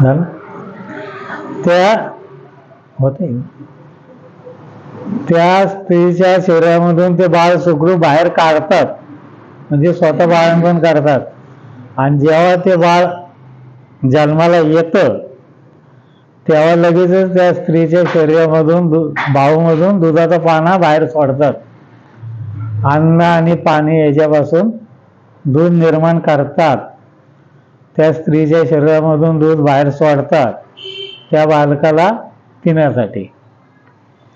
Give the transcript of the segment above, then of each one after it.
झालं त्या होते त्या स्त्रीच्या शरीरामधून ते बाळ सुखरूप बाहेर काढतात म्हणजे स्वतः बाळंपण करतात आणि जेव्हा ते बाळ जन्माला येतं तेव्हा लगेचच त्या स्त्रीच्या शरीरामधून दु बाहूमधून दुधाचा पाना बाहेर सोडतात अन्न आणि पाणी याच्यापासून दूध निर्माण करतात त्या स्त्रीच्या शरीरामधून दूध बाहेर सोडतात त्या बालकाला पिण्यासाठी.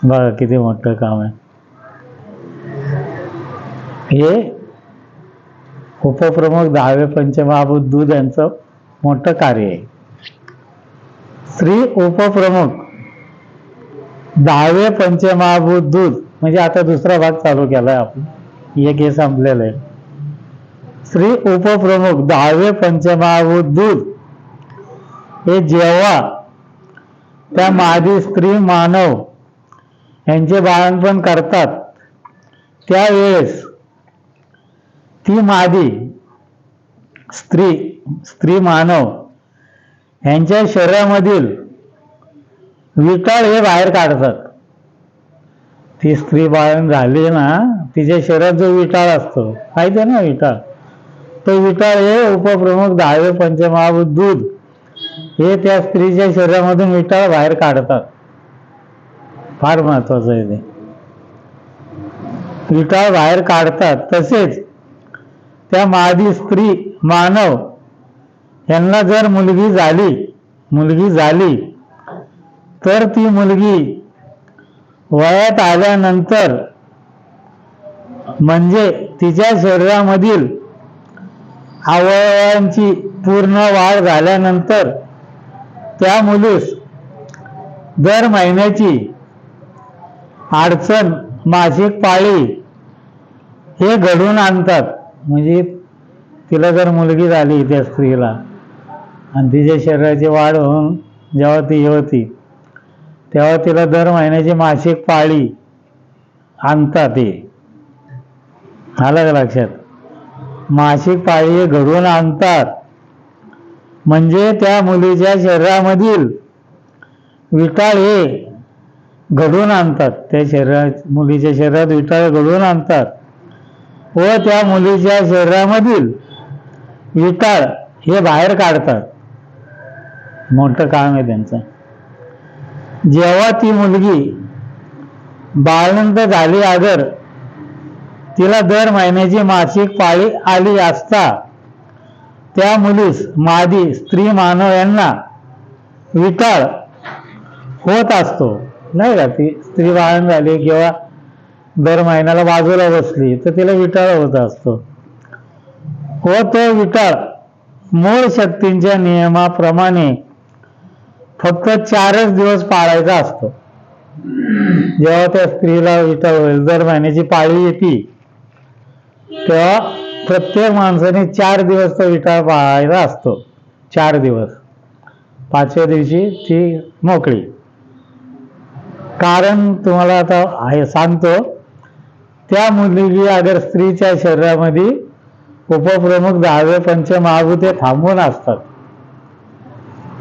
बघा किती मोठं काम आहे. हे उपप्रमुख दहावे पंचमहाभूत दूध यांचं मोठं कार्य आहे. स्त्री उपप्रमुख दहावे पंचमहाभूत दूध म्हणजे आता दुसरा भाग चालू केलाय आपण. एक हे संपलेलं आहे. स्त्री उपप्रमुख दहावे पंचमहाभूत दूध हे जेव्हा त्या मादी स्त्री मानव यांचे बाळणपण करतात त्यावेळेस ती मादी स्त्री स्त्री मानव यांच्या शरीरामधील विटाळ हे बाहेर काढतात. ती स्त्री बाळण झाली ना तिच्या शरीरात जो विटाळ असतो माहिती आहे ना विटाळ? तर विटाळ हे उपप्रमुख दहावे पंचमहाभूत दूध हे त्या स्त्रीच्या शरीरामधून विटाळ बाहेर काढतात. फार महत्वाचं आहे ते. विटाळ बाहेर काढतात. तसेच त्या मादी स्त्री मानव यांना जर मुलगी झाली मुलगी झाली तर ती मुलगी वयात आल्यानंतर म्हणजे तिच्या शरीरामधील अवयवांची पूर्ण वाढ झाल्यानंतर त्या मुलीस दर महिन्याची अडचण मासिक पाळी हे घडून आणतात. म्हणजे तिला जर मुलगी झाली त्या स्त्रीला आणि तिच्या शरीराची वाढ होऊन जेव्हा ती होती तेव्हा तिला दर महिन्याची मासिक पाळी आणतात ते आलं का लक्षात? मासिक पाळी हे घडवून आणतात. म्हणजे त्या मुलीच्या शरीरामधील विटाळ हे घडवून आणतात. त्या शरीरात मुलीच्या शरीरात विटाळ घडवून आणतात. व त्या मुलीच्या शरीरामधील विटाळ हे बाहेर काढतात. मोठं काम आहे त्यांचं. जेव्हा ती मुलगी बाळनंत झाली आदर तिला दर महिन्याची मासिक पाळी आली असता. त्या मुलीस मादी स्त्री मानव यांना विटाळ होत असतो. नाही का? ती स्त्री बाळण झाली किंवा दर महिन्याला बाजूला बसली तर तिला विटाळ होत असतो. व तो विटाळ मूळ शक्तींच्या नियमाप्रमाणे फक्त चारच दिवस पाळायचा असतो. जेव्हा त्या स्त्रीला विटाळ होईल दर महिन्याची पाळी येते. तेव्हा प्रत्येक माणसाने चार दिवस तो विटाळ पाळायचा असतो. चार दिवस. पाचव्या दिवशी ती मोकळी. कारण तुम्हाला आता आहे सांगतो त्या मुलगी अगर स्त्रीच्या शरीरामध्ये उपप्रमुख दहावे पंचमहाभूते थांबून असतात.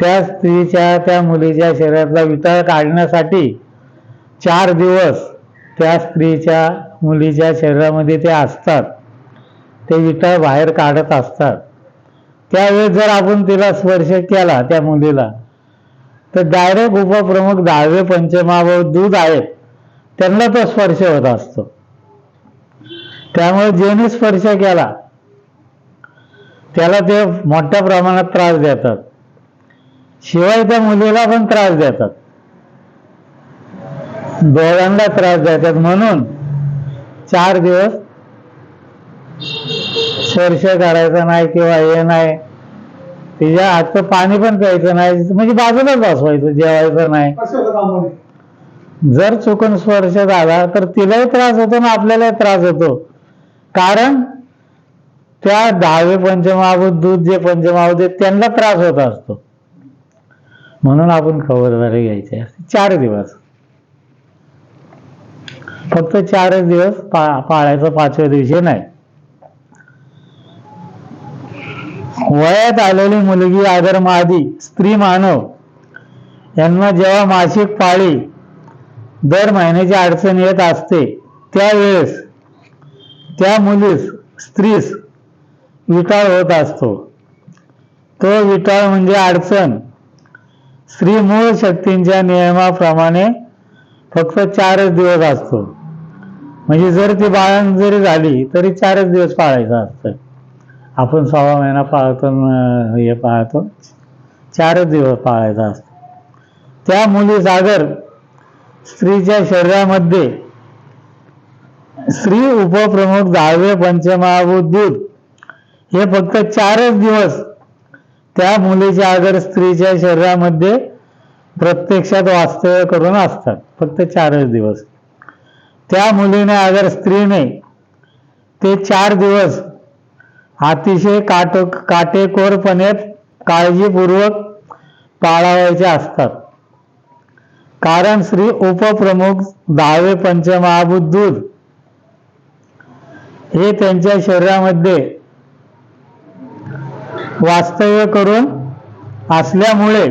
त्या स्त्रीच्या त्या मुलीच्या शरीरातला विटाळ काढण्यासाठी चार दिवस त्या स्त्रीच्या मुलीच्या शरीरामध्ये ते असतात. ते विटा बाहेर काढत असतात. त्यावेळेस जर आपण तिला स्पर्श केला त्या मुलीला तर डायरेक्ट उपप्रमुख दहावे पंचमावर दूध आहेत. त्यांना तो स्पर्श होत असतो. त्यामुळे ज्याने स्पर्श केला त्याला ते मोठ्या प्रमाणात त्रास देतात. शिवाय त्या मुलीला पण त्रास देतात. डोळ्यांना त्रास देतात. म्हणून चार दिवस स्पर्श करायचा नाही किंवा हे नाही. तिच्या हातचं पाणी पण प्यायचं नाही. म्हणजे बाजूलाच बसवायचं जेवायचं नाही. जर चुकून स्पर्श झाला तर तिलाही त्रास होतो ना आपल्यालाही त्रास होतो. कारण त्या दहावे पंचमहाभूत दूध जे पंचमहाभूत आहेत त्यांना त्रास होत असतो. म्हणून आपण खबरदारी घ्यायची असते. चार दिवस. फक्त चारच दिवस पा पाळायचं पाचव्या दिवशी नाही. वयात आलेली मुलगी आदरमादी स्त्री मानव यांना जेव्हा मासिक पाळी दर महिन्याची अडचण येत असते त्यावेळेस त्या मुलीस स्त्रीस विटाळ होत असतो. तो विटाळ म्हणजे अडचण. स्त्री मूळ शक्तींच्या नियमाप्रमाणे फक्त चारच दिवस असतो. म्हणजे जर ती बाळण जरी झाली तरी चारच दिवस पाळायचं असतं. आपण सहा महिना पाळतो हे पाळतो चारच दिवस पाळायचा असतो. त्या मुली सागर स्त्रीच्या शरीरामध्ये स्त्री उपप्रमुख दहावे पंचमहाभूत दूध हे फक्त चारच दिवस त्या मुलीच्या अगर स्त्रीच्या शरीरामध्ये प्रत्यक्षात वास्तव्य करून असतात. फक्त चारच दिवस. त्या मुलीने अगर स्त्रीने ते चार दिवस अतिशय काट काटेकोरपणे काळजीपूर्वक पाळावायचे असतात. कारण श्री उपप्रमुख दहावे पंचमहाभूत दूध हे त्यांच्या शरीरामध्ये वास्तव्य करून असल्यामुळे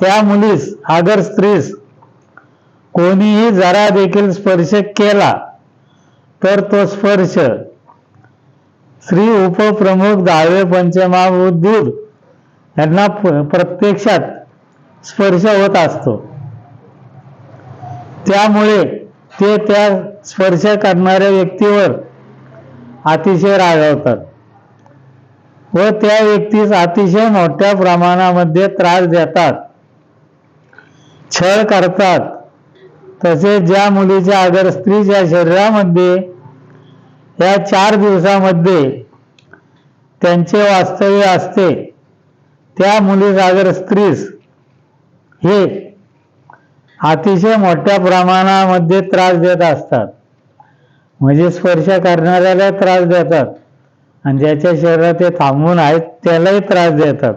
त्या मुलीस अगर स्त्रीस कोणीही जरा देखील स्पर्श केला तर तो स्पर्श श्री उपप्रमुख दहावे पंचमहाभूत दूध यांना प्रत्यक्षात स्पर्श होत असतो. त्यामुळे ते त्या स्पर्श करणाऱ्या व्यक्तीवर अतिशय रागवतात व त्या व्यक्तीस अतिशय मोठ्या प्रमाणामध्ये त्रास देतात छळ करतात. तसेच ज्या मुलीच्या अगर स्त्रीच्या शरीरामध्ये या चार दिवसामध्ये त्यांचे वास्तव्य असते. त्या मुलीस अगर स्त्रीस हे अतिशय मोठ्या प्रमाणामध्ये त्रास देत असतात. म्हणजे स्पर्श करणाऱ्याला त्रास देतात. आणि ज्याच्या शरीरात ते थांबून आहेत त्यालाही त्रास देतात.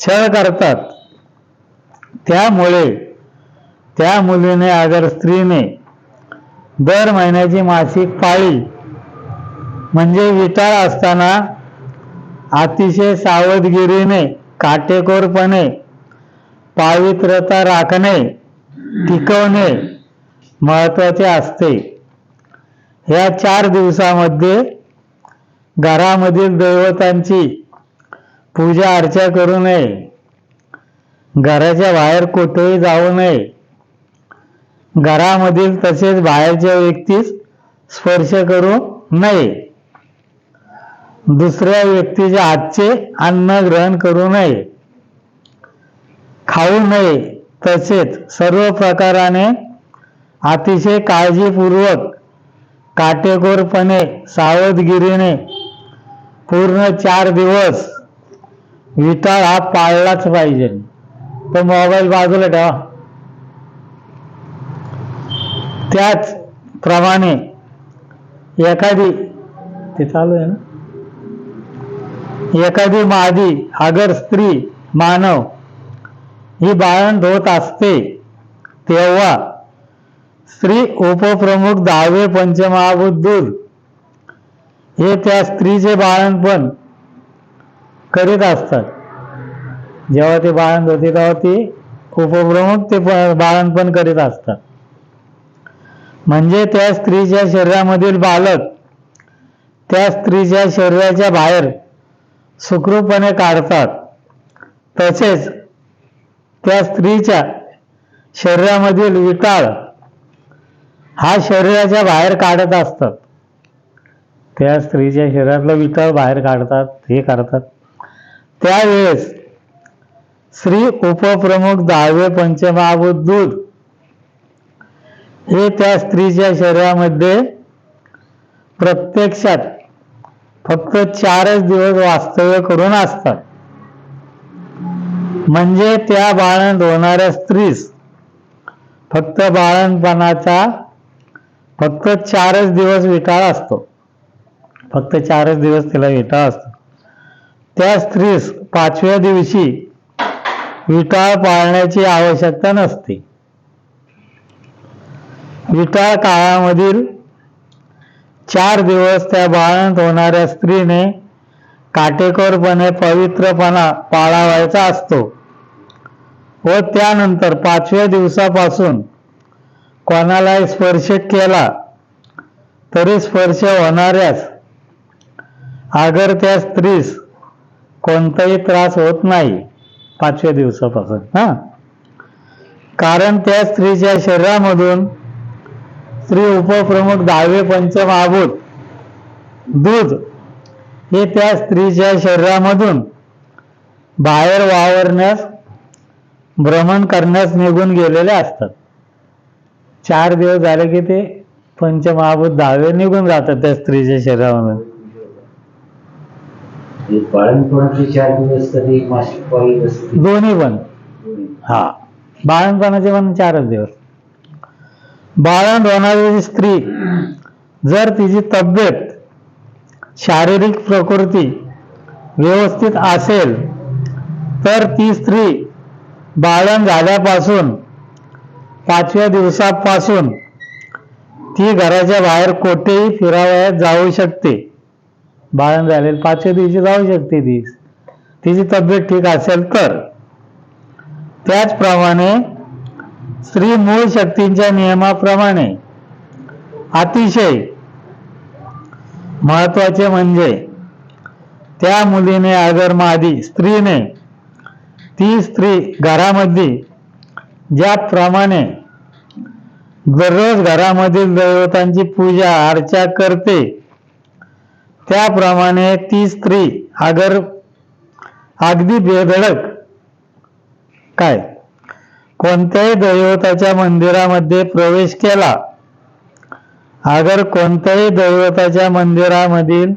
छळ करतात. त्यामुळे त्या मुलीने अगर स्त्रीने दर महिन्याची मासिक पाळी म्हणजे विटाळ असताना अतिशय सावधगिरीने काटेकोरपणे पावित्रता राखणे टिकवणे महत्त्वाचे असते. ह्या चार दिवसामध्ये घरामधील दैवतांची पूजा अर्चा करू नये. घराच्या बाहेर कुठेही जाऊ नये. घरामधील तसेच बाहेरच्या व्यक्तीस स्पर्श करू नये. दुसऱ्या व्यक्तीच्या हातचे अन्न ग्रहण करू नये. खाऊ नये. तसेच सर्व प्रकाराने अतिशय काळजीपूर्वक काटेकोरपणे सावधगिरीने पूर्ण चार दिवस विटाळ हा पाळलाच पाहिजे. तो मोबाईल बाजूला ठेवा. त्याच प्रमाणे एखादी ते चालू आहे ना? एखादी मादी अगर स्त्री मानव ही बाळण धोत असते तेव्हा स्त्री उपप्रमुख दहावे पंचमहाबुद्धूर. हे त्या स्त्रीचे बाळणपण करीत असतात. जेव्हा ते बाळण धोते तेव्हा ती उपप्रमुख ते प- बाळणपण करीत असतात. म्हणजे त्या स्त्रीच्या शरीरामधील बालक त्या स्त्रीच्या शरीराच्या बाहेर सुखरूपणे काढतात. तसेच त्या स्त्रीच्या शरीरामधील विटाळ हा शरीराच्या बाहेर काढत असतात. त्या स्त्रीच्या शरीरातलं विटाळ बाहेर काढतात हे करतात. त्यावेळेस श्री उपप्रमुख दहावे पंचमहाभूत दूध हे त्या स्त्रीच्या शरीरामध्ये प्रत्यक्षात फक्त चारच दिवस वास्तव्य करून असतात. म्हणजे त्या बाळण होणाऱ्या स्त्रीस फक्त बाळणपणाचा फक्त चारच दिवस विटाळ असतो. फक्त चारच दिवस तिला विटाळ असतो. त्या स्त्रीस पाचव्या दिवशी विटाळ पाळण्याची आवश्यकता नसते. विटाळ काळामधील चार दिवस त्या बाळंत होणाऱ्या स्त्रीने काटेकोरपणे पवित्रपणा पाळावायचा असतो व त्यानंतर पाचव्या दिवसापासून कोणालाही स्पर्श केला तरी स्पर्श होणाऱ्यास अगर त्या स्त्रीस कोणताही त्रास होत नाही पाचव्या दिवसापासून हा? कारण त्या स्त्रीच्या शरीरामधून स्त्री उपप्रमुख दहावे पंचमहाभूत. दूध हे त्या स्त्रीच्या शरीरामधून बाहेर वावरण्यास भ्रमण करण्यास निघून गेलेले असतात. चार दिवस झाले की ते पंचमहाभूत दहावे निघून जातात त्या स्त्रीच्या शरीरामधून. बाळणपणाचे चार दिवस कधी मासिक पाळी असते दोन्ही पण. हा. बाळणपणाचे पण चारच दिवस. बाळण होणारी स्त्री. जर तिची तब्येत शारीरिक प्रकृती व्यवस्थित असेल तर ती स्त्री बाळण झाल्यापासून पाचव्या दिवसापासून ती घराच्या बाहेर कोठेही फिरावयात जाऊ शकते. बाळण झालेली पाचव्या दिवशी जाऊ शकते ती. तिची तब्येत ठीक असेल तर. त्याचप्रमाणे स्त्री मूळ शक्तींच्या नियमाप्रमाणे. अतिशय महत्त्वाचे म्हणजे त्या मुलीने अगर मादी स्त्रीने ती स्त्री घरामध्ये ज्याप्रमाणे दररोज घरामधील दैवतांची पूजा अर्चा करते त्याप्रमाणे ती स्त्री अगर अगदी बेधडक. काय? कोणत्याही दैवताच्या मंदिरामध्ये प्रवेश केला. अगर कोणत्याही दैवताच्या मंदिरामधील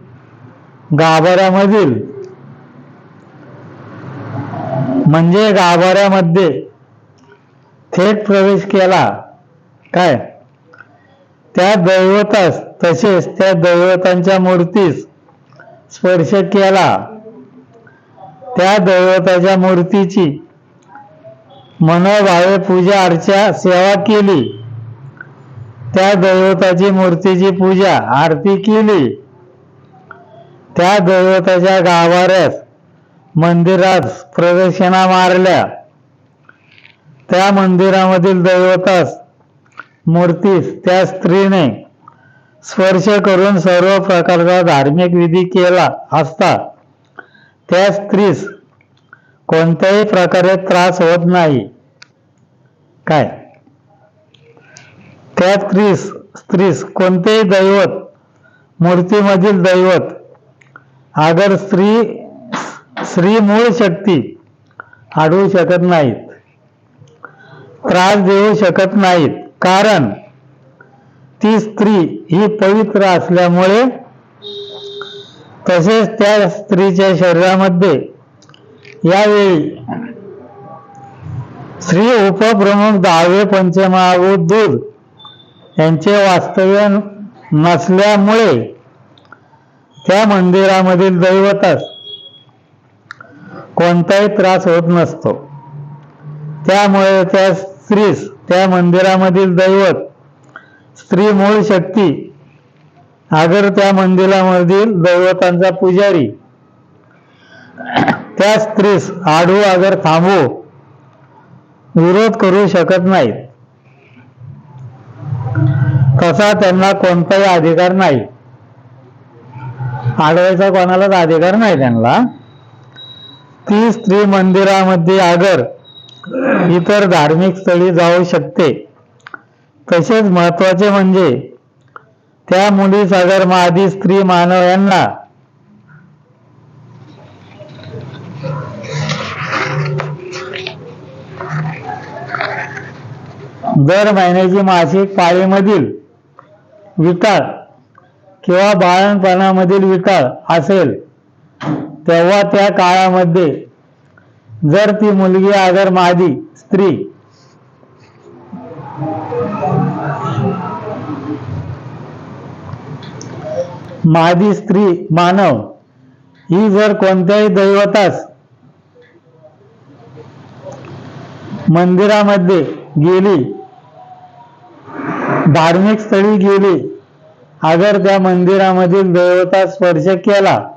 गाभाऱ्यामधील म्हणजे गाभाऱ्यामध्ये थेट प्रवेश केला काय? त्या दैवतास तसेच त्या दैवतांच्या मूर्तीस स्पर्श केला. त्या दैवताच्या मूर्तीची मनोभावे पूजा अर्चा सेवा केली. त्या दैवताची मूर्तीची पूजा आरती केली. त्या दैवताच्या गाभाऱ्यास मंदिरात प्रदक्षिणा मारल्या. त्या मंदिरामधील दैवतास मूर्तीस त्या स्त्रीने स्पर्श करून सर्व प्रकारचा धार्मिक विधी केला असता. त्या स्त्रीस कोणत्याही प्रकारे त्रास होत नाही. काय? त्यात क्रिस स्त्रीस कोणतेही दैवत मूर्तीमधील दैवत आगर स्त्री स्त्री मूळ शक्ती आढळू शकत नाहीत. त्रास देऊ शकत नाहीत. कारण ती स्त्री ही पवित्र असल्यामुळे तसेच त्या स्त्रीच्या शरीरामध्ये यावेळी श्री उपप्रमुख दहावे पंचमहाभूत दूध यांचे वास्तव्य नसल्यामुळे त्या मंदिरामधील दैवतास कोणताही त्रास होत नसतो. त्यामुळे त्या स्त्रीस त्या मंदिरामधील दैवत स्त्री मूळ शक्ती अगर त्या मंदिरामधील दैवतांचा पुजारी त्या स्त्रीस आडू अगर थांबू विरोध करू शकत नाहीत. तसा त्यांना कोणताही अधिकार नाही. आडवायचा कोणालाच अधिकार नाही त्यांना. ती स्त्री मंदिरामध्ये आगर इतर धार्मिक स्थळी जाऊ शकते. तसेच महत्त्वाचे म्हणजे त्या मुलीस अगर मादी स्त्री मानव यांना दर महिन्याची मासिक पाळीमधील विकार किंवा बाळणपणामधील विकार असेल तेव्हा त्या काळामध्ये जर ती मुलगी अगर मादी स्त्री मादी स्त्री मानव ही जर कोणत्याही दैवतास मंदिरामध्ये गेली धार्मिक स्थळी गेले. अगर त्या मंदिरामधील देवता स्पर्श केला.